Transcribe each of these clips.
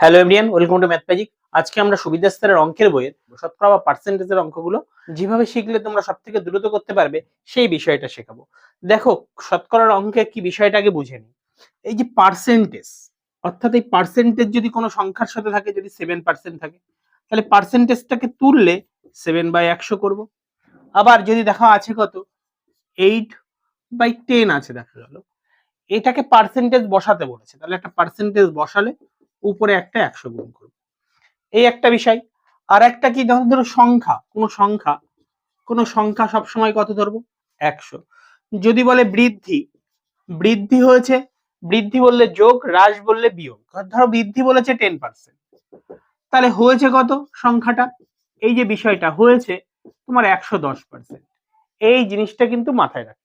Hello everyone welcome to math magic আজকে আমরা সুবিধা স্তরের অঙ্কের বইয়ের শতকরা বা পার্সেন্টেজের অঙ্কগুলো যেভাবে শিখলে তোমরা সব থেকে দ্রুত করতে পারবে, সেই বিষয়টা শেখাবো। দেখো, শতকরার অঙ্কে কি বিষয়টা আগে বুঝে নিই। এই যে পার্সেন্টেজ অর্থাৎ এই পার্সেন্টেজ যদি কোনো সংখ্যার সাথে থাকে, যদি সেভেন পার্সেন্ট থাকে, তাহলে পার্সেন্টেজটাকে তুললে সেভেন বাই একশো করব। আবার যদি দেখা আছে কত? এইট বাই টেন আছে, দেখা গেল। এটাকে পার্সেন্টেজ বসাতে বলেছে। তাহলে একটা পার্সেন্টেজ বসালে উপরে একটা একশো গুণ করব। এই একটা বিষয়। আর একটা কি? ধরো ধরো সংখ্যা। কোনো সংখ্যা। কোনো সংখ্যা সবসময় কত ধরবো? একশো। যদি বলে বৃদ্ধি বৃদ্ধি হয়েছে, বৃদ্ধি বললে যোগ, হ্রাস বললে বিয়োগ। ধরো, বৃদ্ধি বলেছে টেন পার্সেন্ট তাহলে হয়েছে কত সংখ্যাটা? এই যে বিষয়টা, হয়েছে তোমার একশো দশ পার্সেন্ট এই জিনিসটা কিন্তু মাথায় রাখতে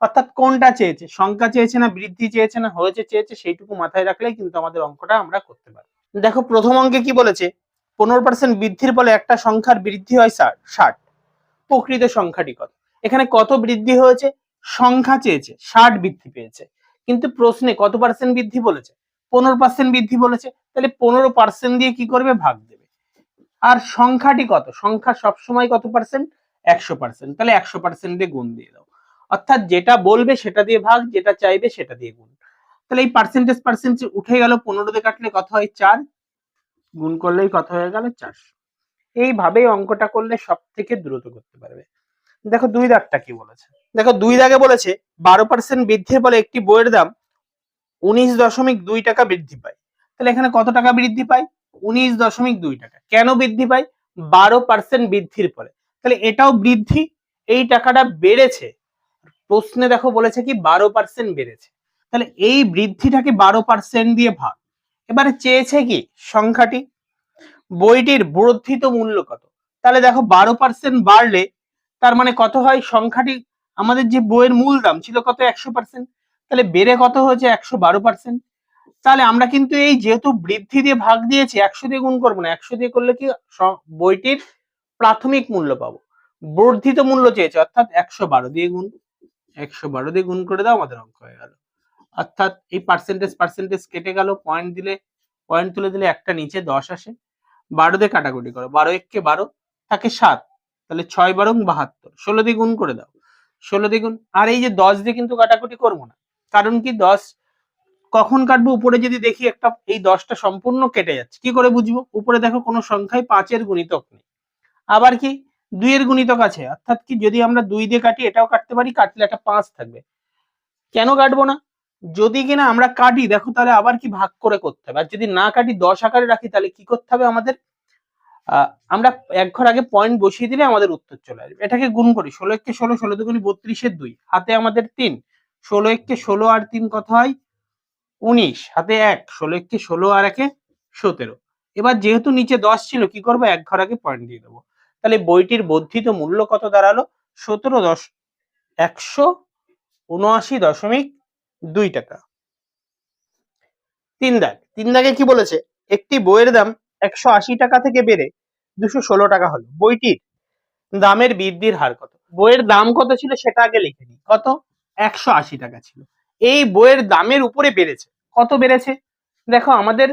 অর্থাৎ কোনটা চেয়েছে? সংখ্যা চেয়েছে না, বৃদ্ধি চেয়েছে না, হয়েছে চেয়েছে, সেইটুকু মাথায় রাখলেই কিন্তু আমাদের অঙ্কটা আমরা করতে পারি দেখো, প্রথম অঙ্কে কি বলেছে? পনেরো পার্সেন্ট বৃদ্ধির ফলে একটা সংখ্যার বৃদ্ধি হয় ষাট। প্রকৃত সংখ্যাটি কত? এখানে কত বৃদ্ধি হয়েছে? সংখ্যা চেয়েছে, ষাট বৃদ্ধি পেয়েছে। কিন্তু প্রশ্নে কত পার্সেন্ট বৃদ্ধি বলেছে? পনেরো পার্সেন্ট বৃদ্ধি বলেছে, তাহলে পনেরো পার্সেন্ট দিয়ে কি করবে? ভাগ দেবে। আর সংখ্যাটি কত? সংখ্যা সবসময় কত পার্সেন্ট একশো পার্সেন্ট তাহলে একশো পার্সেন্ট দিয়ে গুণ দিয়ে দাও। অর্থাৎ যেটা বলবে সেটা দিয়ে ভাগ, যেটা চাইবে সেটা দিয়ে গুণ। তাহলে এই পার্সেন্টেজ পার্সেন্টেজ উঠে গেল পনেরো দিয়ে কাটলে কত হয়? চার। গুণ করলেই কত হয়ে গেল? চারশো। এইভাবেই অঙ্কটা করলে সব থেকে দ্রুত করতে পারবে। দেখো দুই দাগটা কি বলেছে? দেখো দুই দাগে বলেছে, বারো পার্সেন্ট বৃদ্ধির ফলে একটি বইয়ের দাম উনিশ দশমিক দুই টাকা বৃদ্ধি পায়। তাহলে এখানে কত টাকা বৃদ্ধি পায়? উনিশ দশমিক দুই টাকা। কেন বৃদ্ধি পায়? বারো পার্সেন্ট বৃদ্ধির ফলে। তাহলে এটাও বৃদ্ধি, এই টাকাটা বেড়েছে। প্রশ্নে দেখো বলেছে কি বারো পার্সেন্ট বেড়েছে। তাহলে এই বৃদ্ধিটাকে বারো পার্সেন্ট দিয়ে ভাগ। এবারে চেয়েছে কি সংখ্যাটি? বইটির বর্ধিত মূল্য কত? তাহলে দেখো বারো পার্সেন্ট বাড়লে তার মানে কত হয়? সংখ্যাটি আমাদের যে বইয়ের মূল দাম ছিল কত? একশো পার্সেন্ট তাহলে বেড়ে কত হয়েছে? একশো বারো পার্সেন্ট তাহলে আমরা কিন্তু এই যেহেতু বৃদ্ধি দিয়ে ভাগ দিয়েছি, একশো দিয়ে গুণ করব না, একশো দিয়ে করলে কি বইটির প্রাথমিক মূল্য পাবো। বর্ধিত মূল্য চেয়েছে, অর্থাৎ একশো বারো দিয়ে গুণ। একশো বারো দিয়ে গুণ করে দাও, আমাদের অঙ্ক হয়ে গেল। অর্থাৎ এই পার্সেন্টেজ পার্সেন্টেজ কেটে গেল পয়েন্ট দিলে পয়েন্ট তুলে দিলে একটা নিচে দশ আসে। বারো দিয়ে কাটাকুটি করো, বারো এককে বারো থাকে সাত, তাহলে ছয় বারো বাহাত্তর, ষোলো দিয়ে গুণ করে দাও। ষোলো দিয়ে গুণ, আর এই যে দশ দিয়ে কিন্তু কাটাকুটি করব না। কারণ কি দশ, কখন কাটবো? উপরে যদি দেখি একটা, এই দশটা সম্পূর্ণ কেটে যাচ্ছে, কি করে বুঝব? উপরে দেখো কোনো সংখ্যায় পাঁচের গুণিতক নেই। আবার কি? দুইয়ের গুণিতক আছে। অর্থাৎ কি যদি আমরা দুই দিয়ে কাটি, এটাও কাটতে পারি, কাটলে একটা পাঁচ থাকবে। কেন কাটবো না? যদি কিনা আমরা কাটি, দেখো তাহলে আবার কি ভাগ করে করতে হবে। আর যদি না কাটি, দশ আকারে রাখি, তাহলে কি করতে হবে আমাদের? আমরা এক ঘর আগে পয়েন্ট বসিয়ে দিলে আমাদের উত্তর চলে আসবে। এটাকে গুণ করি, ষোলো এককে ষোলো ষোলো দুগুনি বত্রিশের দুই। হাতে আমাদের তিন। ষোলো এককে ষোলো আর তিন কত হয়? উনিশ। হাতে এক। ষোলো এককে ষোলো আর একে সতেরো। এবার যেহেতু নিচে দশ ছিল, কি করব? এক ঘর আগে পয়েন্ট দিয়ে দেবো। তাহলে বইটির বর্ধিত মূল্য কত দাঁড়াল? সতেরো দশ, একশো উনআশি দশমিক দুই টাকা। তিন দাগ, তিন দাগে কি বলেছে? একটি বইয়ের দাম একশো আশি টাকা থেকে বেড়ে দুশো ষোলো টাকা হলো। বইটির দামের বৃদ্ধির হার কত? বইয়ের দাম কত ছিল সেটা আগে লিখে নিই। কত? একশো আশি টাকা ছিল। এই বইয়ের দামের উপরে বেড়েছে। কত বেড়েছে? দেখো, আমাদের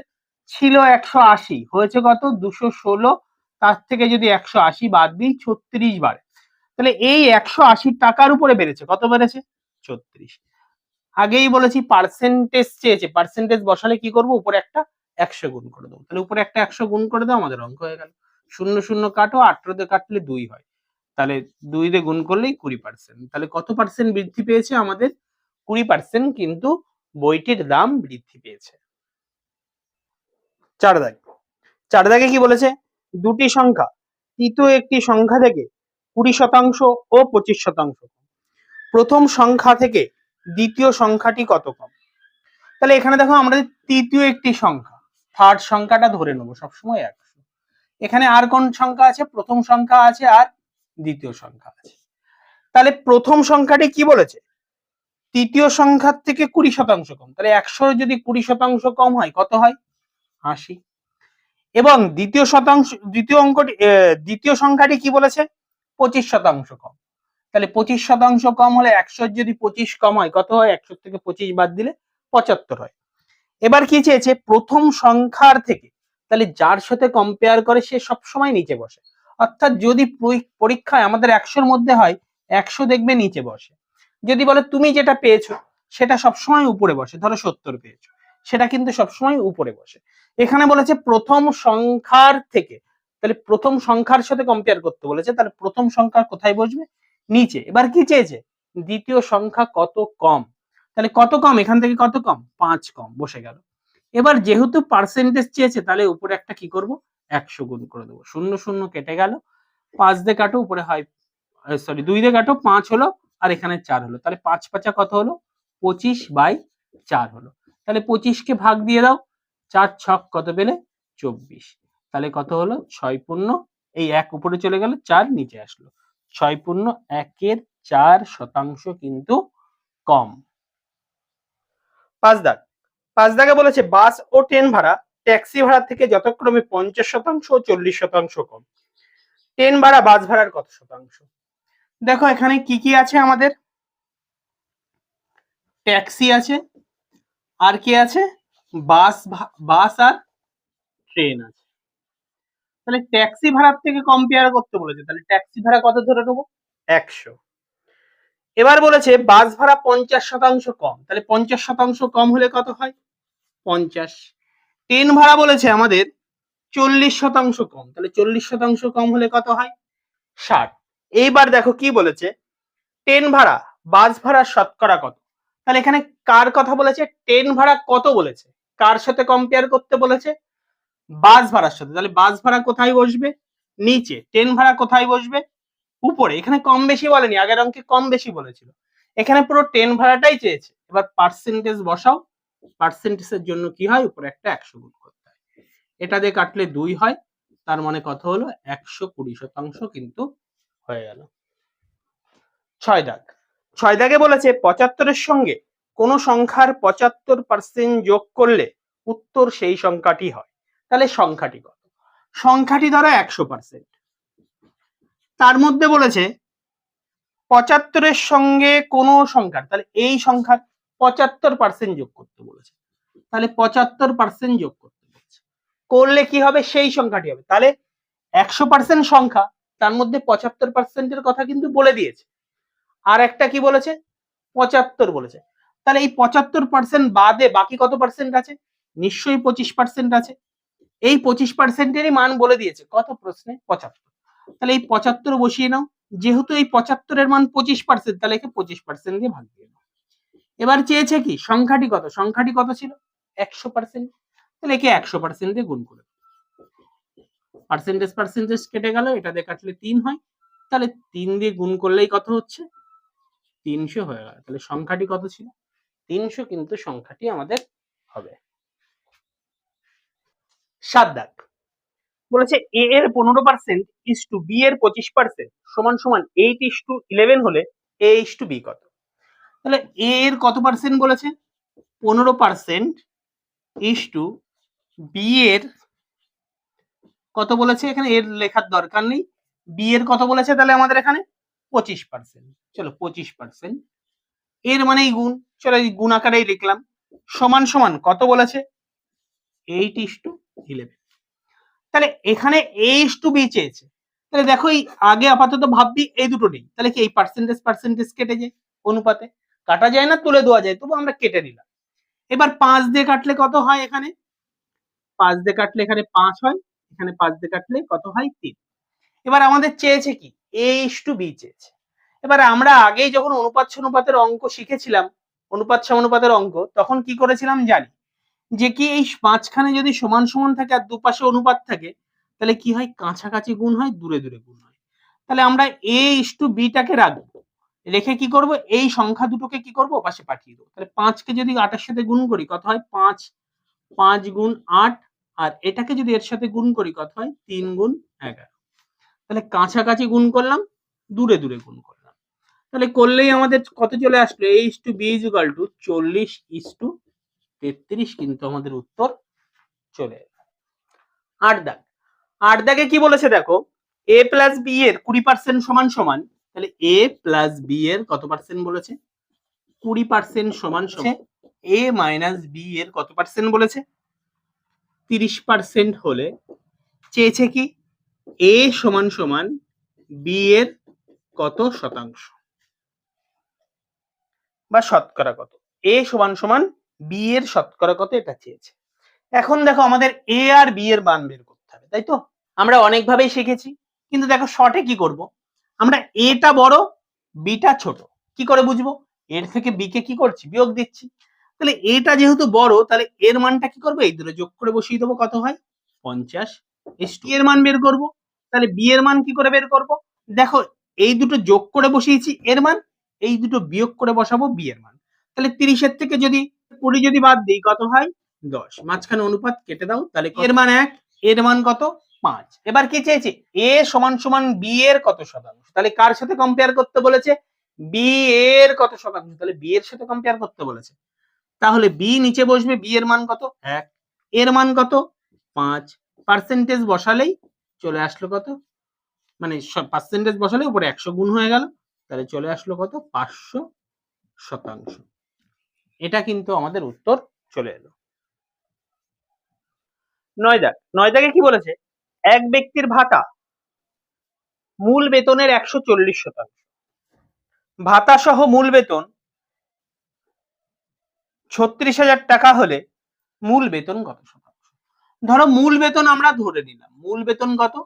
ছিল একশো আশি, হয়েছে কত? দুশো ষোলো তার থেকে যদি একশো আশি বাদ দিই, ছত্রিশ বাড়ে। তাহলে এই একশো আশি টাকার উপরে বেড়েছে। কত বেড়েছে? ছত্রিশ। আগেই বলেছি পার্সেন্টেজ চেয়েছে। পার্সেন্টেজ বসালে কি করব? উপরে একটা একশো গুণ করে দেবো। তাহলে উপরে একটা একশো গুণ করে দাও, আমাদের অঙ্ক হয়ে গেল। শূন্য শূন্য কাটো আঠেরো দিয়ে কাটলে দুই হয়। তাহলে দুই দিয়ে গুণ করলেই কুড়ি পার্সেন্ট তাহলে কত পার্সেন্ট বৃদ্ধি পেয়েছে আমাদের? কুড়ি পার্সেন্ট কিন্তু বইটির দাম বৃদ্ধি পেয়েছে। চার দাগ। চার দাগে কি বলেছে? দুটি সংখ্যা, তৃতীয় একটি সংখ্যা থেকে কুড়ি শতাংশ ও পঁচিশ শতাংশ। প্রথম সংখ্যা থেকে দ্বিতীয় সংখ্যাটি কত কম? তাহলে এখানে দেখো আমরা তৃতীয় একটি সংখ্যা থার্ড সংখ্যাটা ধরে নেব, সবসময় একশো এখানে আর কোন সংখ্যা আছে? প্রথম সংখ্যা আছে আর দ্বিতীয় সংখ্যা আছে। তাহলে প্রথম সংখ্যাটি কি বলেছে? তৃতীয় সংখ্যার থেকে কুড়ি শতাংশ কম। তাহলে একশো যদি কুড়ি শতাংশ কম হয়, কত হয়? আশি। এবং দ্বিতীয় শতাংশ, দ্বিতীয় অঙ্কটি দ্বিতীয় সংখ্যাটি কি বলেছে? পঁচিশ শতাংশ কম। তাহলে পঁচিশ শতাংশ কম হলে একশোর যদি পঁচিশ কম হয়, কত হয়? একশো থেকে পঁচিশ বাদ দিলে পঁচাত্তর হয়। এবার কি চেয়েছে? প্রথম সংখ্যার থেকে, তাহলে যার সাথে কম্পেয়ার করে সে সবসময় নিচে বসে। অর্থাৎ যদি পরীক্ষায় আমাদের একশোর মধ্যে হয়, একশো দেখবে নিচে বসে। যদি বলে তুমি যেটা পেয়েছ, সেটা সবসময় উপরে বসে, ধরো সত্তর পেয়েছ। সেটা কিন্তু সবসময় উপরে বসে। এখানে বলেছে প্রথম সংখ্যার থেকে, তাহলে প্রথম সংখ্যার সাথে কম্পেয়ার করতে বলেছে, তাহলে প্রথম সংখ্যা কোথায় বসবে? নিচে। এবার কি চেয়েছে? দ্বিতীয় সংখ্যা কত কম? তাহলে কত কম? এখান থেকে কত কম? পাঁচ কম, বসে গেল। এবার যেহেতু পার্সেন্টেজ চেয়েছে, তাহলে উপরে একটা কি করব? একশো গুণ করে দেবো। শূন্য শূন্য কেটে গেল। পাঁচ দিয়ে কাটো, উপরে হয় সরি দুই দিয়ে কাটো, পাঁচ হলো, আর এখানে চার হলো। তাহলে পাঁচ পাঁচা কত হলো? পঁচিশ বাই চার হলো। তাহলে পঁচিশকে ভাগ দিয়ে দাও, চার ছক কত পেলে? চব্বিশ। তাহলে কত হলো? ছয় পূর্ণ। এই এক উপরে চলে গেল, চার নিচে আসলো। ছয় পূর্ণ একের চার শতাংশ কিন্তু কম। পাঁচ দাগ পাঁচ দাগে বলেছে, বাস ও ট্রেন ভাড়া ট্যাক্সি ভাড়া থেকে যথাক্রমে পঞ্চাশ শতাংশ ও চল্লিশ শতাংশ কম। ট্রেন ভাড়া, বাস ভাড়ার কত শতাংশ? দেখো এখানে কি কি আছে আমাদের? ট্যাক্সি আছে আর কি আছে? বাস বাস আর ট্রেন আছে। তাহলে ট্যাক্সি ভাড়ার থেকে কম্পেয়ার করতে বলেছে, তাহলে ট্যাক্সি ভাড়া কত ধরে নেব? একশো। এবার বলেছে বাস ভাড়া পঞ্চাশ শতাংশ কম, তাহলে পঞ্চাশ শতাংশ কম হলে কত হয়? পঞ্চাশ। ট্রেন ভাড়া বলেছে আমাদের চল্লিশ শতাংশ কম, তাহলে চল্লিশ শতাংশ কম হলে কত হয়? ষাট। এইবার দেখো কি বলেছে? ট্রেন ভাড়া, বাস ভাড়া শতকরা কত? তাহলে এখানে কার কথা বলেছে? ট্রেন ভাড়া কত বলেছে? কার সাথে কম্পেয়ার করতে বলেছে? বাস ভাড়ার সাথে। তাহলে বাস ভাড়া কোথায় বসবে? নিচে। ট্রেন ভাড়া কোথায় বসবে? উপরে। এখানে কম বেশি বলেনি, আগের অঙ্কে কম বেশি বলেছিল। এখানে পুরো ট্রেন ভাড়াটাই চেয়েছে। এবার পার্সেন্টেজ বসাও। পার্সেন্টেজের জন্য কি হয়? উপরে একটা একশো গুণ করতে হয়। এটা দিয়ে কাটলে দুই হয়। তার মানে কত হলো? একশো কুড়ি শতাংশ কিন্তু হয়ে গেল। ছয় দাগ। ছয় দাগে বলেছে, পঁচাত্তরের সঙ্গে কোন সংখ্যার পঁচাত্তর পার্সেন্ট যোগ করলে উত্তর সেই সংখ্যাটি হয়। তাহলে সংখ্যাটি কত? সংখ্যাটি ধরো একশো পার্সেন্ট তার মধ্যে বলেছে, পঁচাত্তরের সঙ্গে কোন সংখ্যার, তাহলে এই সংখ্যার পঁচাত্তর পার্সেন্ট যোগ করতে বলেছে। তাহলে পঁচাত্তর পার্সেন্ট যোগ করতে বলেছে। করলে কি হবে? সেই সংখ্যাটি হবে। তাহলে একশো পার্সেন্ট সংখ্যা, তার মধ্যে পঁচাত্তর পার্সেন্টের কথা কিন্তু বলে দিয়েছে। আর একটা কি বলেছে? পঁচাত্তর বলেছে। তাহলে এই পঁচাত্তর পার্সেন্ট বাদে বাকি কত পার্সেন্ট আছে? নিশ্চয়ই পঁচিশ পার্সেন্ট আছে। এই পঁচিশ পার্সেন্টেরই মান বলে দিয়েছে। কত প্রশ্নে? পঁচাত্তর। তাহলে এই পঁচাত্তর বসিয়ে নাও। যেহেতু এই পঁচাত্তরের মান পঁচিশ পার্সেন্ট তাহলে একে পঁচিশ পার্সেন্ট দিয়ে ভাগ দিয়ে নাও। এবার চেয়েছে কি? সংখ্যাটি কত? সংখ্যাটি কত ছিল? একশো পার্সেন্ট তাহলে একে একশো পার্সেন্ট দিয়ে গুণ করে পার্সেন্টেজ পার্সেন্টেজ কেটে গেল। এটা দিয়ে কাটলে তিন হয়। তাহলে তিন দিয়ে গুণ করলেই কত হচ্ছে? তিনশো হয়ে গেল। তাহলে সংখ্যাটি কত ছিল? তিনশো কিন্তু সংখ্যাটি আমাদের হবে। সাত দাগ। বলেছে এ এর পনেরো পার্সেন্ট ইস টু বি এর পঁচিশ পার্সেন্ট সমান সমান এইট ইস টু ইলেভেন হলে এ ইস টু বি কত? তাহলে এ এর কত পার্সেন্ট বলেছে? পনেরো পার্সেন্ট ইস টু বি এর কত বলেছে এখানে? এর লেখার দরকার নেই। বি এর কত বলেছে তাহলে আমাদের এখানে? পঁচিশ পার্সেন্ট চলো পঁচিশ পার্সেন্ট এর মানেই গুণ। চলো এই গুণ আকারেই লিখলাম। সমান সমান কত বলেছে? এইট ইস টু ইলেভেন তাহলে এখানে এ টু বি চেয়েছে। তাহলে দেখো এই আগে আপাতত ভাববি এই দুটো নেই। তাহলে কি এই পার্সেন্টেজ পার্সেন্টেজ কেটে যায় অনুপাতে? কাটা যায় না, তুলে দেওয়া যায়। তবু আমরা কেটে নিলাম। এবার পাঁচ দিয়ে কাটলে কত হয় এখানে? পাঁচ দিয়ে কাটলে এখানে পাঁচ হয়। এখানে পাঁচ দিয়ে কাটলে কত হয় তিন। এবার আমাদের চেয়েছে কি? এ ইস টু বি চেয়েছে। এবার আমরা আগেই যখন অনুপাত অনুপাতের অঙ্ক শিখেছিলাম, অনুপাত সমানুপাতের অঙ্ক, তখন কি করেছিলাম জানি? যে কি এই পাঁচখানে যদি সমান সমান থাকে আর দুপাশে অনুপাত থাকে, তাহলে কি হয়? কাছাকাছি গুণ হয়, দূরে দূরে গুণ হয়। তাহলে আমরা এ ইস টু বিটাকে রাখব। রেখে কি করব? এই সংখ্যা দুটোকে কি করব? পাশে পাঠিয়ে দেবো। তাহলে পাঁচকে যদি আটের সাথে গুণ করি, কত হয়? পাঁচ। পাঁচ গুণ আট। আর এটাকে যদি এর সাথে গুণ করি, কত হয়? তিন গুণ এগারো। তাহলে কাছাকাছি গুণ করলাম, দূরে দূরে গুণ করলাম। তাহলে করলেই আমাদের কত চলে আসলো? A is two B is equal to চল্লিশ ইস টু তেত্রিশ কিন্তু আমাদের উত্তর চলে এলো। আট দাগ আট দাগে কি বলেছে দেখো? এ প্লাস বি এর কুড়ি পার্সেন্ট সমান সমান, তাহলে এ প্লাস বি এর কত পার্সেন্ট বলেছে? কুড়ি পার্সেন্ট সমান সমান এ মাইনাস বি এর কত পার্সেন্ট বলেছে? তিরিশ পার্সেন্ট হলে, চেয়েছে কি? এ সমান সমান বি এর কত শতাংশ? বা শতকরা কত? এ সমান সমান বি এর শতকরা কত এটা চেয়েছে। এখন দেখো আমাদের এ আর বি এর মান বের করতে হবে, তাই তো? আমরা অনেকভাবেই শিখেছি, কিন্তু দেখো শর্টে কি করব? আমরা এটা বড় বিটা ছোট। কি করে বুঝব? এর থেকে বি কে কি করছি? বিয়োগ দিচ্ছি। তাহলে এটা যেহেতু বড়, তাহলে এর মানটা কি করব? এই দুটো যোগ করে বসিয়ে দেবো, কত হয়? পঞ্চাশ। এস টি এর মান বের করব, তাহলে বি এর মান কি করে বের করব? দেখো, এই দুটো যোগ করে বসিয়েছি, এর মান, এই দুটো বিয়োগ করে বসাবো বি এর মান। তাহলে তিরিশের থেকে যদি কুড়ি যদি বাদ দিই, কত হয়? দশ। মাঝখানে অনুপাত কেটে দাও, তাহলে এর মান এক, এর মান কত? পাঁচ। এবার কি চেয়েছে? এ সমান সমান বি এর কত শতাংশ? তাহলে কার সাথে কম্পেয়ার করতে বলেছে? বি এর কত শতাংশ? তাহলে বি এর সাথে কম্পেয়ার করতে বলেছে। তাহলে বি নিচে বসবে বি এর মান কত? এক। এর মান কত? পাঁচ। পার্সেন্টেজ বসালেই চলে আসলো কত? মানে পার্সেন্টেজ বসালে উপরে একশো গুণ হয়ে গেল। তাহলে চলে আসলো কত? পাঁচশো শতাংশ। এটা কিন্তু আমাদের উত্তর চলে এলো। নয় দাগ নয় দাগে কি বলেছে? এক ব্যক্তির ভাতা মূল বেতনের একশো চল্লিশ শতাংশ। ভাতা সহ মূল বেতন ছত্রিশ হাজার টাকা হলে মূল বেতন কত শতাংশ? ধরো মূল বেতন আমরা ধরে নিলাম। মূল বেতন কত?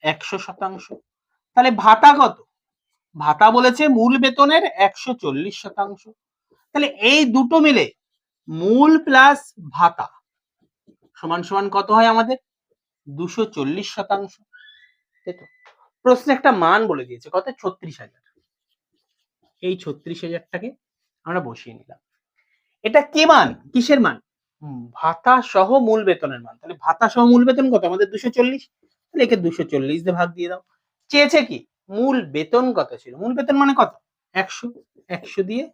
একশো শতাংশ। তাহলে ভাতা কত? ভাতা বলেছে মূল বেতনের একশো চল্লিশ শতাংশ। তাহলে এই দুটো মিলে মূল প্লাস ভাতা সমান সমান কত হয় আমাদের? দুশো চল্লিশ শতাংশ। প্রশ্নে একটা মান বলে দিয়েছে, কত? ছত্রিশ হাজার। এই ছত্রিশ হাজারটাকে আমরা বসিয়ে নিলাম। এটা কে মান? কিসের মান? ভাতা সহ মূল বেতনের মান। তাহলে ভাতা সহ মূল বেতন কত? আমাদের দুশো চল্লিশ। তাহলে একে দুশো চল্লিশ দিয়ে ভাগ দিয়ে দাও। চেয়েছে কি? মূল বেতন কত ছিল? মূল বেতন মানে কত? একশো। একশো দিয়ে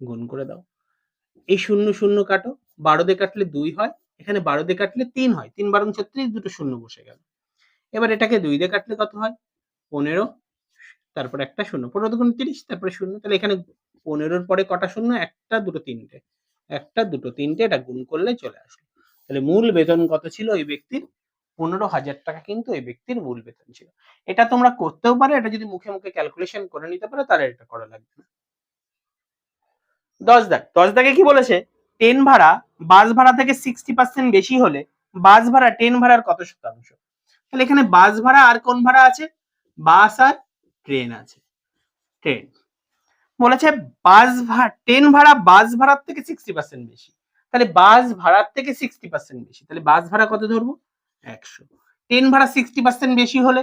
গুণ করে দাও। এই শূন্য শূন্য কাটো। বারো দিয়ে কাটলে দুই হয়। এখানে বারো দিয়ে কাটলে তিন হয়। তিন বারো ছত্রিশ, দুটো শূন্য বসে গেল। এবার এটাকে দুই দিয়ে কাটলে কত হয়? পনেরো। তারপর একটা শূন্য। পনেরো দুগুণ তিরিশ, তারপরে শূন্য। তাহলে এখানে পনেরোর পরে কটা শূন্য? একটা, দুটো, তিনটে। একটা, দুটো, তিনটে, এটা গুণ করলে চলে আসলো তাহলে মূল বেতন কত ছিল ওই ব্যক্তির? পনেরো হাজার টাকা কিন্তু ওই ব্যক্তির মূল বেতন ছিল। এটা তোমরা করতেও পারো, এটা যদি মুখে মুখে ক্যালকুলেশন করে নিতে পারো, তাহলে এটা করা লাগবে না। দশ দাগ দশ দাগে কি বলেছে? ট্রেন ভাড়া, বাস ভাড়া থেকে সিক্সটি পার্সেন্ট বেশি হলে বাস ভাড়া ট্রেন ভাড়ার কত শতাংশ? তাহলে এখানে বাস ভাড়া আর কোন ভাড়া আছে? বাস আর ট্রেন আছে। ট্রেন। বলেছে বাস ভাড়া ট্রেন ভাড়া বাস ভাড়ার থেকে সিক্সটি পার্সেন্ট বেশি। তাহলে বাস ভাড়ার থেকে সিক্সটি পার্সেন্ট বেশি। তাহলে বাস ভাড়া কত ধরবো? একশো। ট্রেন ভাড়া সিক্সটি পার্সেন্ট বেশি হলে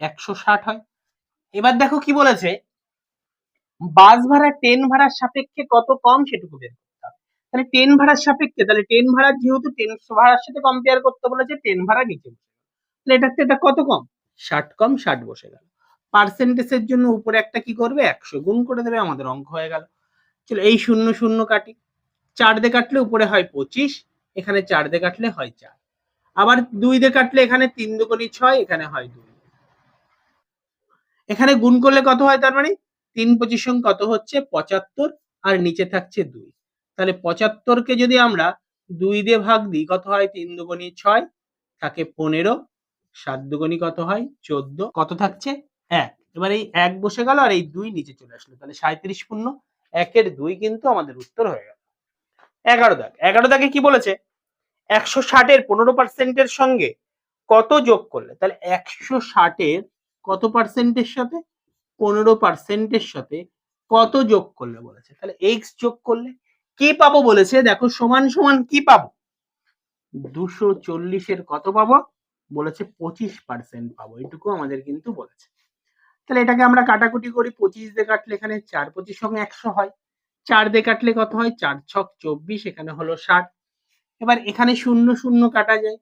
একশো ষাট হয়। এবার দেখো কি বলেছে, বাস ভাড়া ট্রেন ভাড়ার সাপেক্ষে কত কম সেটুকু বের করতে হবে। তাহলে ট্রেন ভাড়ার সাপেক্ষে, তাহলে ট্রেন ভাড়া যেহেতু ট্রেন ভাড়ার সাথে কম্পেয়ার করতে বলেছে, ট্রেন ভাড়া নিচে। তাহলে এটাতে এটা কত কম? ষাট কম, ষাট বসে গেল। পার্সেন্টেজের জন্য উপরে একটা কি করবে? একশো গুণ করে দেবে, আমাদের অঙ্ক হয়ে গেল। চলো, এই শূন্য শূন্য কাটি। চার দিয়ে কাটলে উপরে হয় পঁচিশ, এখানে চার দিয়ে কাটলে হয় চার। আবার দুই দিয়ে কাটলে এখানে তিন দুগুণি ছয়, এখানে হয় দুই। এখানে গুণ করলে কত হয় তার মানে? তিন পঁচিশ সং কত হচ্ছে? পঁচাত্তর, আর নিচে থাকছে দুই। তাহলে পঁচাত্তরকে যদি আমরা দুই দিয়ে ভাগ দিই, কত হয়? তিন দুগুণি ছয়, থাকে পনেরো, সাত দুগুণি কত হয়? চোদ্দ। কত থাকছে? এক। এবার এই এক বসে গেল আর এই দুই নিচে চলে আসলো। তাহলে সাঁত্রিশ পূর্ণ। একের দুই কিন্তু আমাদের উত্তর হয়ে গেল। এগারো দাগ। এগারো দাগে কি বলেছে? একশো ষাটের পনেরো পার্সেন্টের সঙ্গে কত যোগ করলে? তাহলে একশো ষাটের কত পার্সেন্টের সাথে? পনেরো পার্সেন্টের সাথে কত যোগ করলে বলেছে? তাহলে এক্স যোগ করলে কি পাবো বলেছে? দেখো সমান সমান কি পাবো? দুশো চল্লিশের কত পাবো? বলেছে পঁচিশ পার্সেন্ট পাবো। এটুকু আমাদের কিন্তু বলেছে। তাহলে এটাকে আমরা কাটাকুটি করি, পঁচিশ দিয়ে কাটলে এখানে চার, পঁচিশ সঙ্গে একশো হয়। চার দিয়ে কাটলে কত হয়? চার ছক চব্বিশ, এখানে হলো ষাট। এবার এখানে শূন্য শূন্য কাটা যায়।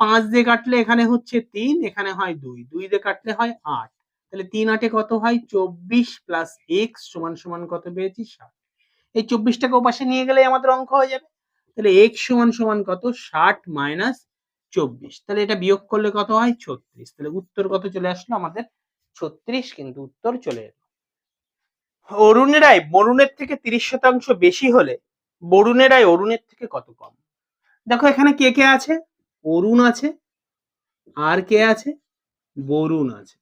পাঁচ দিয়ে কাটলে এখানে হচ্ছে তিন, এখানে হয় দুই। দুই দিয়ে কাটলে হয় আট। তাহলে তিন আটে কত হয়? চব্বিশ প্লাস এক্স সমান সমান কত পেয়েছি? ষাট। এই চব্বিশটাকে ওপাশে নিয়ে গেলে আমাদের অঙ্ক হয়ে যাবে। তাহলে এক্স সমান সমান কত? ষাট মাইনাস চব্বিশ। তাহলে এটা বিয়োগ করলে কত হয়? ছত্রিশ। তাহলে উত্তর কত চলে আসলো আমাদের? ছত্রিশ কিন্তু উত্তর চলে এলো। অরুণ রায় বরুণের থেকে তিরিশ শতাংশ বেশি হলে বরুণের আয় অরুণের থেকে কত কম? দেখো এখানে কে কে আছে? অরুণ আছে। আর কে আছে? বরুণ আছে।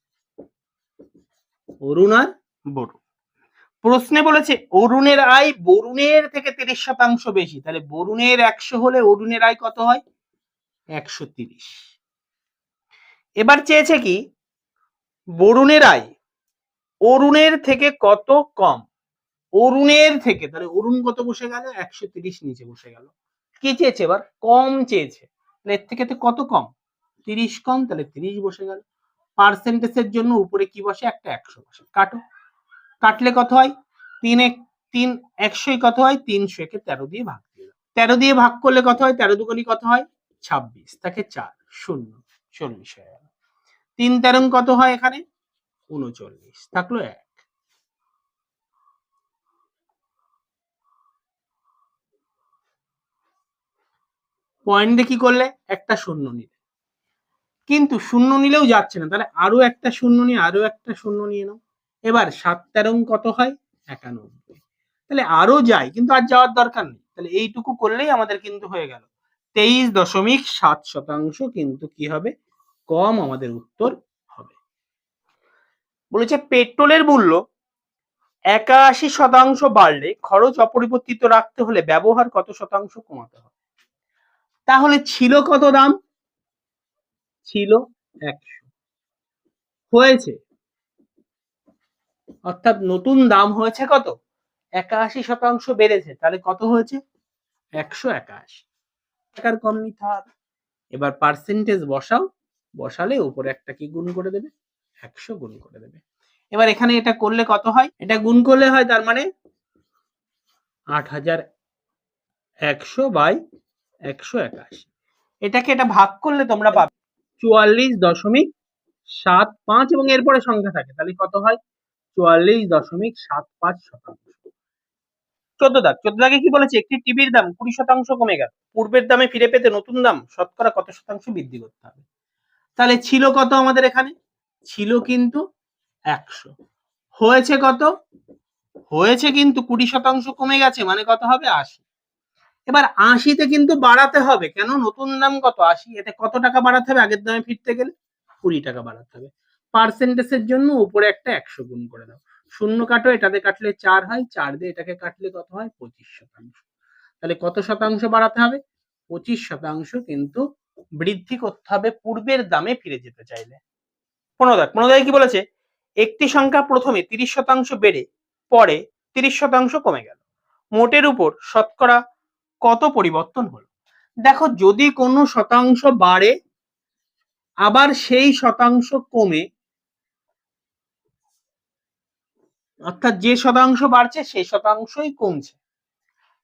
অরুণ আর বরুণ। প্রশ্নে বলেছে, অরুণের আয় বরুণের থেকে তিরিশ শতাংশ বেশি। তাহলে বরুণের একশো হলে অরুণের আয় কত হয়? একশো তিরিশ। এবার চেয়েছে কি বরুণের আয় অরুণের থেকে কত কম? অরুণের থেকে, তাহলে অরুণ কত বসে গেল? একশো তিরিশ নিচে বসে গেল। কি চেয়েছে এবার? কম চেয়েছে। এর থেকে তো কত কম? তিরিশ কম, তাহলে তিরিশ বসে গেল। পার্সেন্টেজের জন্য উপরে কি বসে? একটা একশো বসে। কাটো। কাটলে কত হয়? তিন এক, তিন একশোই কত হয়? তিনশো একে তেরো দিয়ে ভাগ দিয়ে তেরো দিয়ে ভাগ করলে কত হয়? তেরো দুগুণি কত হয়? ছাব্বিশ। তাকে চার। শূন্য। চল্লিশ হয়ে গেল। তিন তেরং কত হয় এখানে? উনচল্লিশ। থাকল এক। পয়েন্টে কি করলে একটা শূন্য নিলে। কিন্তু শূন্য নিলেও যাচ্ছে না। তাহলে আরও একটা শূন্য নিয়ে আরও একটা শূন্য নিয়ে নাও। এবার সাত তেরং কত হয়? একানব্বই। তাহলে আরও যায়, কিন্তু আর যাওয়ার দরকার নেই। তাহলে এইটুকু করলেই আমাদের কিন্তু হয়ে গেল। তেইশ দশমিক সাত শতাংশ কিন্তু কি হবে? কম আমাদের উত্তর হবে। বলেছে, পেট্রোলের মূল্য একাশি শতাংশ বাড়লে খরচ অপরিবর্তিত রাখতে হলে ব্যবহার কত শতাংশ কমাতে হবে? তাহলে ছিল কত দাম? ছিল একশো। হয়েছে। অর্থাৎ নতুন দাম হয়েছে কত? একাশি শতাংশ বেড়েছে, তাহলে কত হয়েছে? একশো একাশি। টাকার কম নিতে হবে এবার পার্সেন্টেজ বসাও। বসালে উপরে একটা কি গুণ করে দেবে? একশো গুণ করে দেবে। এবার এখানে এটা করলে কত হয়? এটা গুণ করলে হয় তার মানে আট হাজার একশো বাই একশো একাশি। এটাকে এটা ভাগ করলে তোমরা পাবে চুয়াল্লিশ দশমিক সাত পাঁচ এবং এরপরে সংখ্যা থাকে। তাহলে কত হয়? চুয়াল্লিশ দশমিক সাত পাঁচ শতাংশ। চোদ্দ দাগ। চোদ্দ দাগে কি বলেছে? একটি টিভির দাম কুড়ি শতাংশ কমে গেল। পূর্বের দামে ফিরে পেতে নতুন দাম শতকরা কত শতাংশ বৃদ্ধি করতে হবে? তাহলে ছিল কত আমাদের এখানে? ছিল কিন্তু একশো। হয়েছে কত? হয়েছে কিন্তু কুড়ি শতাংশ কমে গেছে মানে কত হবে? আশি। এবার আশিতে কিন্তু বাড়াতে হবে। কেন? নতুন দাম কত? আশি। এতে কত টাকা বাড়াতে হবে? আগের দামে ফিরতে গেলে কুড়ি টাকা বাড়াতে হবে। পার্সেন্টেজের জন্য উপরে একটা একশো গুণ করে দাও। শূন্য কাটো, এটাতে কাটলে চার হয়। চার দিয়ে এটাকে কাটলে কত হয়? পঁচিশ শতাংশ। তাহলে কত শতাংশ বাড়াতে হবে? পঁচিশ শতাংশ কিন্তু বৃদ্ধি করতে হবে পূর্বের দামে ফিরে যেতে চাইলে। পনেরো দাগে কি বলেছে? একটি সংখ্যা প্রথমে তিরিশ শতাংশ বেড়ে, পরে তিরিশ শতাংশ কমে গেল। মোটের উপর শতকরা কত পরিবর্তন হলো? দেখো, যদি কোনো শতাংশ বাড়ে, আবার সেই শতাংশ কমে, অর্থাৎ যে শতাংশ বাড়ছে, সেই শতাংশই কমছে।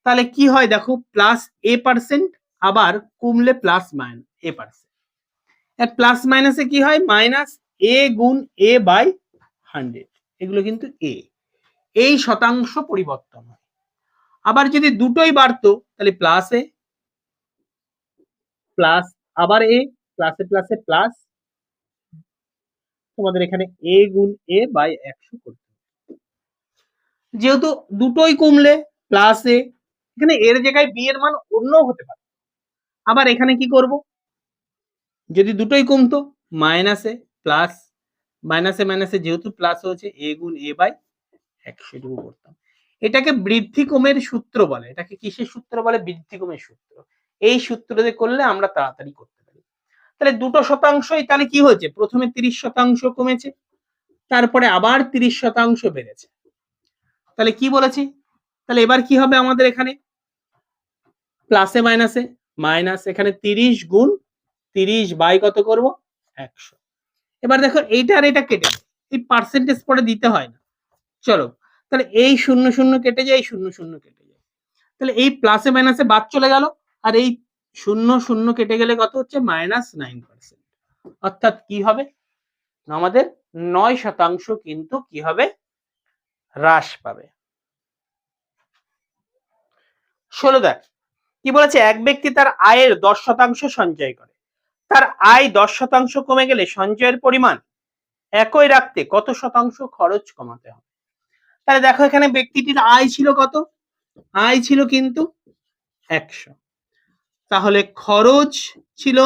তাহলে কি হয় দেখো প্লাস এ পার্সেন্ট আবার কমলে plus minus A percent plus মাইনাসে কি হয়? মাইনাস এ গুণ এ বাই হান্ড্রেড এগুলো কিন্তু এ এই শতাংশ পরিবর্তন হয়। আবার যদি দুটোই বাড়তো, তাহলে প্লাস এ প্লাস আবার এ প্লাসে প্লাসে প্লাস তোমাদের এখানে এ গুণ এ বাই একশো করতে যেহেতু দুটোই কমলে প্লাস এ, এখানে এর জায়গায় বি এর মান অন্য হতে পারে। আবার এখানে কি করব? যদি দুটোই কমতো মাইনাসে প্লাস মাইনাসে মাইনাসে যেহেতু প্লাস হয়েছে এ গুণ এ বাই একশো করতাম। এটাকে বৃদ্ধি কমের সূত্র বলে। এটাকে কিসের সূত্র বলে? বৃদ্ধি কমের সূত্র। এই সূত্র দিয়ে করলে আমরা তাড়াতাড়ি করতে পারি। তাহলে দুটো শতাংশই তাহলে কি হয়েছে? প্রথমে তিরিশ শতাংশ কমেছে, তারপরে আবার তিরিশ শতাংশ বেড়েছে। তাহলে কি বলেছি? তাহলে এবার কি হবে আমাদের এখানে? প্লাসে মাইনাসে মাইনাস এখানে তিরিশ গুণ তিরিশ বাই কত করব? একশো। এবার দেখো এইটা আর এটা কেটে। এই পার্সেন্টেজ পরে দিতে হয় না। চলো, তাহলে এই শূন্য শূন্য কেটে যায়, এই শূন্য শূন্য কেটে যায়। তাহলে এই প্লাসে মাইনাসে বাদ চলে গেল, আর এই শূন্য শূন্য কেটে গেলে কত হচ্ছে? মাইনাস নাইন পার্সেন্ট অর্থাৎ কি হবে? আমাদের নয় শতাংশ কিন্তু কি হবে? হ্রাস পাবে। ষোলো দেখ কি বলেছে? এক ব্যক্তি তার আয়ের দশ শতাংশ সঞ্চয় করে। তার আয় দশ শতাংশ কমে গেলে সঞ্চয়ের পরিমাণ একই রাখতে কত শতাংশ খরচ কমাতে হবে? তাহলে দেখো এখানে ব্যক্তিটির আয় ছিল কত? আয় ছিল কিন্তু একশো। তাহলে খরচ ছিল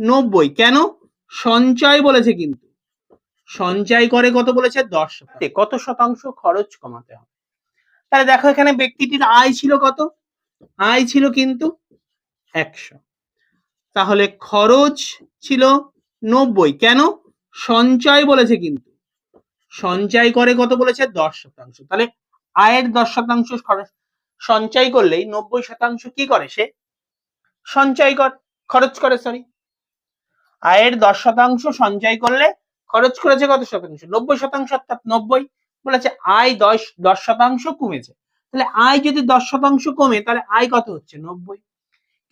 নব্বই। কেন? সঞ্চয় বলেছে কিন্তু। সঞ্চয় করে কত বলেছে? দশ। কত শতাংশ খরচ কমাতে হবে? তাহলে দেখো এখানে ব্যক্তিটির আয় ছিল কত? আয় ছিল কিন্তু একশো। তাহলে খরচ ছিল নব্বই। কেন? সঞ্চয় বলেছে কিন্তু। সঞ্চয় করে কত বলেছে? দশ শতাংশ। তাহলে আয়ের দশ শতাংশ খরচ সঞ্চয় করলেই নব্বই শতাংশ কি করে সে? সঞ্চয় কর খরচ করে সরি আয়ের দশ শতাংশ সঞ্চয় করলে খরচ করেছে কত শতাংশ? নব্বই শতাংশ অর্থাৎ নব্বই। বলেছে আয় দশ দশ শতাংশ কমেছে। তাহলে আয় যদি দশ শতাংশ কমে, তাহলে আয় কত হচ্ছে? নব্বই।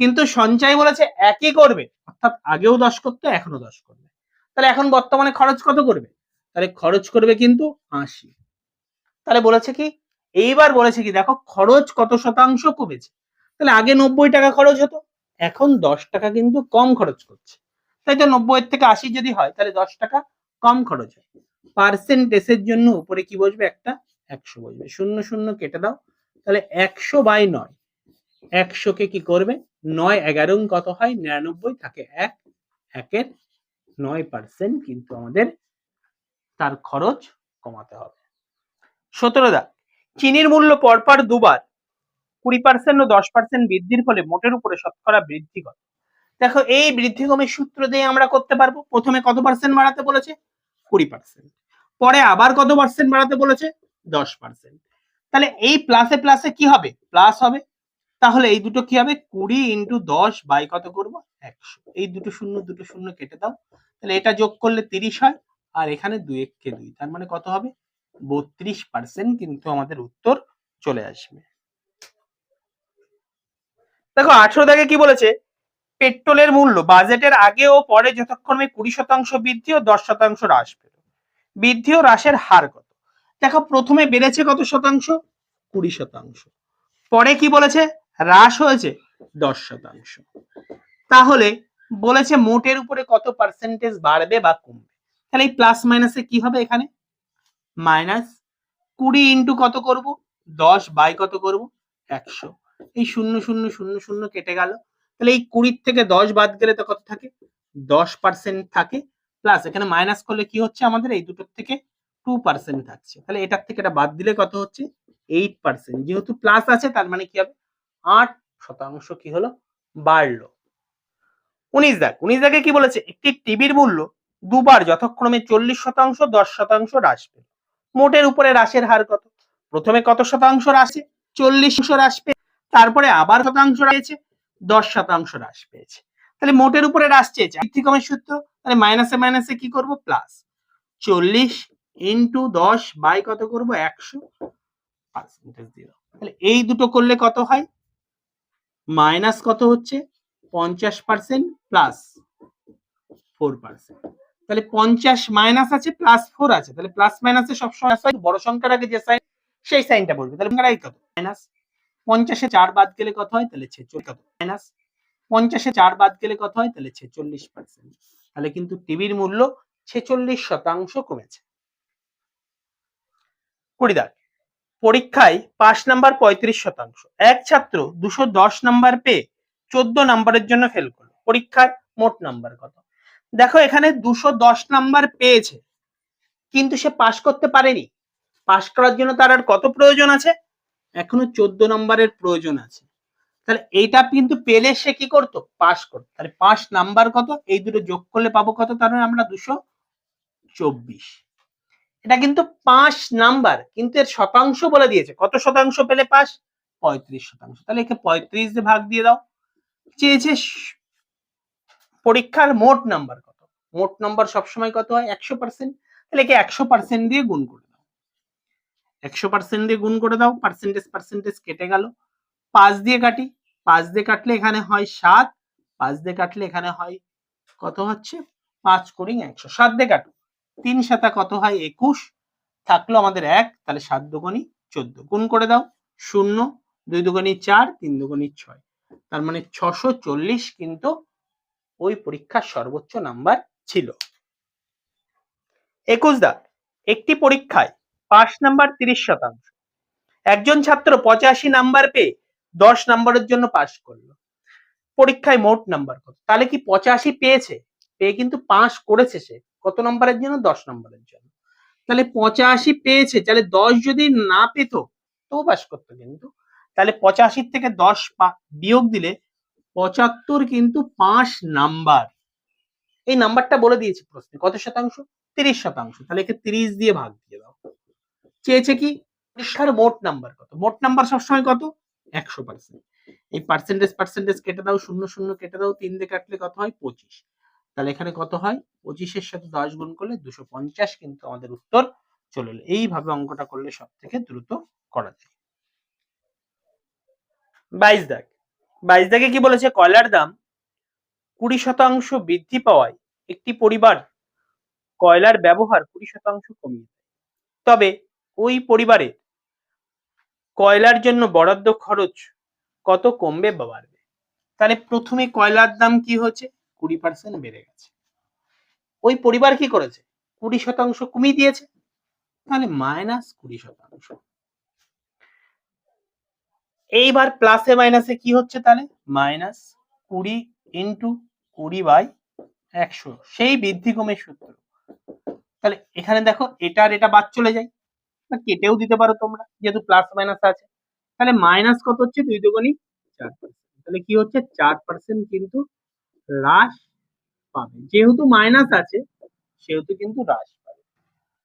কিন্তু সঞ্চয় বলেছে একই করবে, অর্থাৎ আগেও দশ করতো এখনও দশ করবে। তাহলে এখন বর্তমানে খরচ কত করবে? তাহলে খরচ করবে কিন্তু আশি। তাহলে বলেছে কি? এইবার বলেছে কি, দেখো, খরচ কত শতাংশ কমেছে। তাহলে আগে নব্বই টাকা খরচ হতো, এখন দশ টাকা কিন্তু কম খরচ করছে। তাই তো নব্বই থেকে আশি যদি হয়, তাহলে দশ টাকা কম খরচ হয়। পার্সেন্টেজের জন্য উপরে কি বসবে? একটা একশো বসবে শূন্য শূন্য কেটে দাও, তাহলে একশো বাই নয়। একশোকে কি করবে? নয় এগারো কত হয়? নিরানব্বই থাকে এক। একের নয় পার্সেন্ট কিন্তু আমাদের তার খরচ কমাতে হবে। সতেরো দা চিনির মূল্য পরপর দুবার, কুড়ি পার্সেন্ট ও দশ পার্সেন্ট বৃদ্ধির ফলে মোটের উপরে শতকরা বৃদ্ধি করে দেখো, এই বৃদ্ধি কমের সূত্র দিয়ে আমরা করতে পারব। প্রথমে কত পার্সেন্ট বাড়াতে বলেছে? কুড়ি পার্সেন্ট পরে আবার কত পার্সেন্ট বাড়াতে বলেছে? দশ পার্সেন্ট তাহলে এই প্লাসে প্লাসে কি হবে? প্লাস হবে? তাহলে এই দুটো কি হবে? কুড়ি ইন্টু দশ বাই কত করব? একশো। এই দুটো শূন্য দুটো শূন্য কেটে দাও। তাহলে এটা যোগ করলে তিরিশ হয়। আর এখানে দুই এককে দুই। তার মানে কত হবে? বত্রিশ পার্সেন্ট কিন্তু আমাদের উত্তর চলে আসবে। দেখো, আঠেরো দাগে কি বলেছে? পেট্রোলের মূল্য। বাজেটের আগে ও পরে যথাক্রমে কুড়ি শতাংশ বৃদ্ধি ও দশ শতাংশ হ্রাস পেল। বৃদ্ধি ও হ্রাসের হার কত? দেখো প্রথমে বেড়েছে কত শতাংশ? কুড়ি শতাংশ। পরে কি বলেছে? হ্রাস হয়েছে দশ শতাংশ। তাহলে বলেছে মোটের উপরে কত পার্সেন্টেজ বাড়বে বা কমবে? তাহলে এই প্লাস মাইনাসে কি হবে এখানে? মাইনাস কুড়ি ইন্টু কত করব? দশ বাই কত করব? একশো। এই শূন্য শূন্য শূন্য শূন্য কেটে গেল। তাহলে এই কুড়ির থেকে দশ বাদ গেলে তো কত থাকে? দশ পার্সেন্ট থাকে প্লাস এখানে মাইনাস করলে কি হচ্ছে আমাদের? এই দুটোর থেকে টু পার্সেন্ট থাকছে। তাহলে এটার থেকে এটা বাদ দিলে কত হচ্ছে? এইট পার্সেন্ট যেহেতু প্লাস আছে, তার মানে কি হবে? আট শতাংশ কি হলো? উনিশ দাগ উনিশ দাগে কি বলেছে? একটি টিভির মূল্য দুবার, যথাক্রমে চল্লিশ শতাংশ, দশ শতাংশ হ্রাস পেল। মোটের উপরে হ্রাসের হার কত? প্রথমে কত শতাংশ হ্রাসে চল্লিশ হ্রাস পেয়ে তারপরে আবার শতাংশ রয়েছে দশ শতাংশ হ্রাস পেয়েছে। তাহলে মোটের উপরে হ্রাস চেয়েছে। সূত্র, তাহলে মাইনাসে মাইনাসে কি করব? প্লাস চল্লিশ ইন্টু দশ বাই কত করব? একশো। পার্সেন্টেজ দিল তাহলে এই দুটো করলে কত হয়? মাইনাস কত হচ্ছে? পঞ্চাশ পার্সেন্ট প্লাস ফোর পার্সেন্ট তাহলে পঞ্চাশ মাইনাস আছে প্লাস ফোর আছে। তাহলে প্লাস মাইনাসে সবসময় বড় সংখ্যার আগে যে সাইন সেই সাইনটা বলবে। তাহলে কত? মাইনাস পঞ্চাশে চার বাদ গেলে কত হয়? তাহলে ছেচল্লিশ কত? মাইনাস পঞ্চাশে চার বাদ গেলে কত হয়? তাহলে ছেচল্লিশ পার্সেন্ট তাহলে কিন্তু টিভির মূল্য ছেচল্লিশ শতাংশ কমেছে। কুড়ি দাগ পরীক্ষায় পাঁচ নাম্বার পঁয়ত্রিশ শতাংশ। এক ছাত্র দুশো দশ নাম্বার পেয়ে চোদ্দ নাম্বারের জন্য ফেল করল। পরীক্ষার মোট নাম্বার কত? দেখো, এখানে দুশো দশ নাম্বার পেয়েছে, কিন্তু সে পাশ করতে পারেনি। পাশ করার জন্য তার আর কত প্রয়োজন আছে? এখনও চোদ্দ নম্বরের প্রয়োজন আছে। তাহলে এইটা কিন্তু পেলে সে কি করতো? পাস করতো। তাহলে পাস নাম্বার কত? এই দুটো যোগ করলে পাবো কত? তার মানে আমরা দুশো চব্বিশ। এটা কিন্তু পাঁচ নাম্বার, কিন্তু এর শতাংশ বলে দিয়েছে। কত শতাংশ পেলে পাস পঁয়ত্রিশ শতাংশ। তাহলে একে পঁয়ত্রিশ দিয়ে ভাগ দিয়ে দাও। চেয়েছে পরীক্ষার মোট নাম্বার কত? মোট নাম্বার সবসময় কত হয়? একশো পার্সেন্ট। তাহলে একে একশো পার্সেন্ট দিয়ে গুণ করে দাও। একশো পার্সেন্ট দিয়ে গুণ করে দাও। পার্সেন্টেজ পার্সেন্টেজ কেটে গেল। পাঁচ দিয়ে কাটি। পাঁচ দিয়ে কাটলে এখানে হয় সাত। পাঁচ দিয়ে কাটলে এখানে হয় কত হচ্ছে? পাঁচ কুড়ি একশো। সাত দিয়ে কাটো। তিন সাতা কত হয়? একুশ। থাকল আমাদের এক, তাহলে সাত দুগুণি চোদ্দ। গুণ করে দাও, শূন্য, দুই দুগুণি চার, তিন দুগুণি ছয়। তার মানে ছশো চল্লিশ কিন্তু ওই পরীক্ষার সর্বোচ্চ নাম্বার ছিল। একুশ দা, একটি পরীক্ষায় পাঁচ নাম্বার তিরিশ শতাংশ। একজন ছাত্র পঁচাশি নাম্বার পেয়ে দশ নাম্বারের জন্য পাস করল। পরীক্ষায় মোট নাম্বার কত? তাহলে কি পঁচাশি পেয়েছে? পেয়ে কিন্তু পাস করেছে সে। কত নম্বরের জন্য? দশ নম্বরের জন্য। তাহলে পঁচাশি পেয়েছে, তাহলে দশ যদি না পেত, তো পাস করতো কিন্তু। তাহলে পঁচাশির থেকে দশ বিয়োগ দিলে পঁচাত্তর কিন্তু পাঁচ নাম্বার। এই নাম্বারটা বলে দিয়েছি প্রশ্নে। কত শতাংশ? তিরিশ শতাংশ। তাহলে একে তিরিশ দিয়ে ভাগ দিয়ে দাও। চেয়েছে কি? পরীক্ষার মোট নাম্বার কত? মোট নাম্বার সবসময় কত? একশো পার্সেন্ট এই পার্সেন্টেজ পার্সেন্টেজ কেটে দাও, শূন্য শূন্য কেটে দাও, তিন দিয়ে কাটলে কত হয়? পঁচিশ। তাহলে এখানে কত হয়? পঁচিশের সাথে দশ গুণ করলে দুশো পঞ্চাশ কিন্তু আমাদের উত্তর চলে এলো। এইভাবে অঙ্কটা করলে সব থেকে দ্রুত করা যায়। বাইশ দাগ বাইশ দাগে কি বলেছে? কয়লার দাম কুড়ি শতাংশ বৃদ্ধি পাওয়ায় একটি পরিবার কয়লার ব্যবহার কুড়ি শতাংশ কমিয়ে তবে ওই পরিবারে কয়লার জন্য বরাদ্দ খরচ কত কমবে বা বাড়বে? তাহলে প্রথমে কয়লার দাম কি হচ্ছে? কুড়ি পার্সেন্ট বেড়ে গেছে। ওই পরিবার কি করেছে? কুড়ি শতাংশ কমিয়ে দিয়েছে। তাহলে মাইনাস কুড়ি শতাংশ। এইবার প্লাসে মাইনাসে কি হচ্ছে তাহলে? মাইনাস কুড়ি ইন্টু কুড়ি বাই একশো। সেই বৃদ্ধি কমের সূত্র। তাহলে এখানে দেখো, এটা আর এটা বাদ চলে যায়। বা কেটেও দিতে পারো তোমরা, যেহেতু প্লাস মাইনাস আছে। তাহলে মাইনাস কত হচ্ছে? দুই দুগুণই চার পার্সেন্ট তাহলে কি হচ্ছে? চার পার্সেন্ট কিন্তু হ্রাস পাবে। যেহেতু মাইনাস আছে সেহেতু কিন্তু হ্রাস